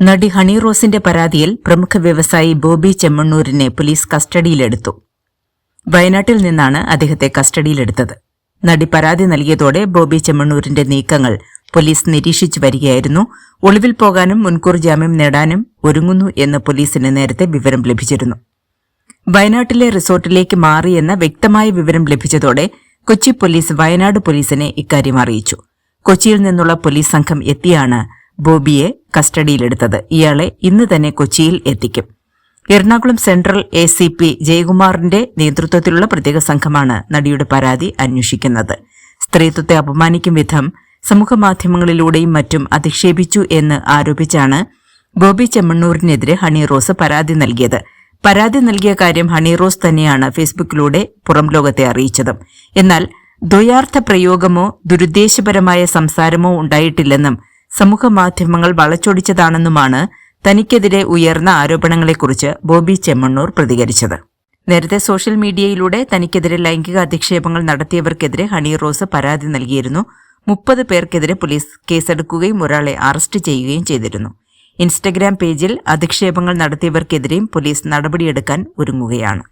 നടി ഹണി റോസിന്റെ പരാതിയിൽ പ്രമുഖ വ്യവസായി ബോബി ചെമ്മണ്ണൂരിനെ പോലീസ് കസ്റ്റഡിയിലെടുത്തു. വയനാട്ടിൽ നിന്നാണ് അദ്ദേഹത്തെ കസ്റ്റഡിയിലെടുത്തത്. നടി പരാതി നൽകിയതോടെ ബോബി ചെമ്മണ്ണൂരിന്റെ നീക്കങ്ങൾ പോലീസ് നിരീക്ഷിച്ചു വരികയായിരുന്നു. ഒളിവിൽ പോകാനും മുൻകൂർ ജാമ്യം നേടാനും ഒരുങ്ങുന്നു എന്ന് പോലീസിന് നേരത്തെ വിവരം ലഭിച്ചിരുന്നു. വയനാട്ടിലെ റിസോർട്ടിലേക്ക് മാറിയെന്ന വ്യക്തമായ വിവരം ലഭിച്ചതോടെ കൊച്ചി പോലീസ് വയനാട് പോലീസിനെ ഇക്കാര്യം അറിയിച്ചു. കൊച്ചിയിൽ നിന്നുള്ള പോലീസ് സംഘം എത്തിയാണ് ബോബിയെ കസ്റ്റഡിയിലെടുത്തത്. ഇയാളെ ഇന്ന് തന്നെ കൊച്ചിയിൽ എത്തിക്കും. Ernakulam central A C P ജയകുമാറിന്റെ നേതൃത്വത്തിലുള്ള പ്രത്യേക സംഘമാണ് നടിയുടെ പരാതി അന്വേഷിക്കുന്നത്. സ്ത്രീത്വത്തെ അപമാനിക്കും വിധം സമൂഹമാധ്യമങ്ങളിലൂടെയും മറ്റും അധിക്ഷേപിച്ചു എന്ന് ആരോപിച്ചാണ് ഗോപി ചെമ്മണ്ണൂരിനെതിരെ ഹണി റോസ് പരാതി നൽകിയത്. പരാതി നൽകിയ കാര്യം ഹണി റോസ് തന്നെയാണ് ഫേസ്ബുക്കിലൂടെ പുറം ലോകത്തെ അറിയിച്ചത്. എന്നാൽ ദ്വയാർത്ഥ പ്രയോഗമോ ദുരുദ്ദേശപരമായ സംസാരമോ ഉണ്ടായിട്ടില്ലെന്നും സമൂഹമാധ്യമങ്ങൾ വളച്ചൊടിച്ചതാണെന്നുമാണ് തനിക്കെതിരെ ഉയർന്ന ആരോപണങ്ങളെക്കുറിച്ച് ബോബി ചെമ്മണ്ണൂർ പ്രതികരിച്ചത്. നേരത്തെ സോഷ്യൽ മീഡിയയിലൂടെ തനിക്കെതിരെ ലൈംഗിക അധിക്ഷേപങ്ങൾ നടത്തിയവർക്കെതിരെ ഹണി റോസ് പരാതി നൽകിയിരുന്നു. മുപ്പത് പേർക്കെതിരെ പോലീസ് കേസെടുക്കുകയും ഒരാളെ അറസ്റ്റ് ചെയ്യുകയും ചെയ്തിരുന്നു. ഇൻസ്റ്റഗ്രാം പേജിൽ അധിക്ഷേപങ്ങൾ നടത്തിയവർക്കെതിരെയും പോലീസ് നടപടിയെടുക്കാൻ ഒരുങ്ങുകയാണ്.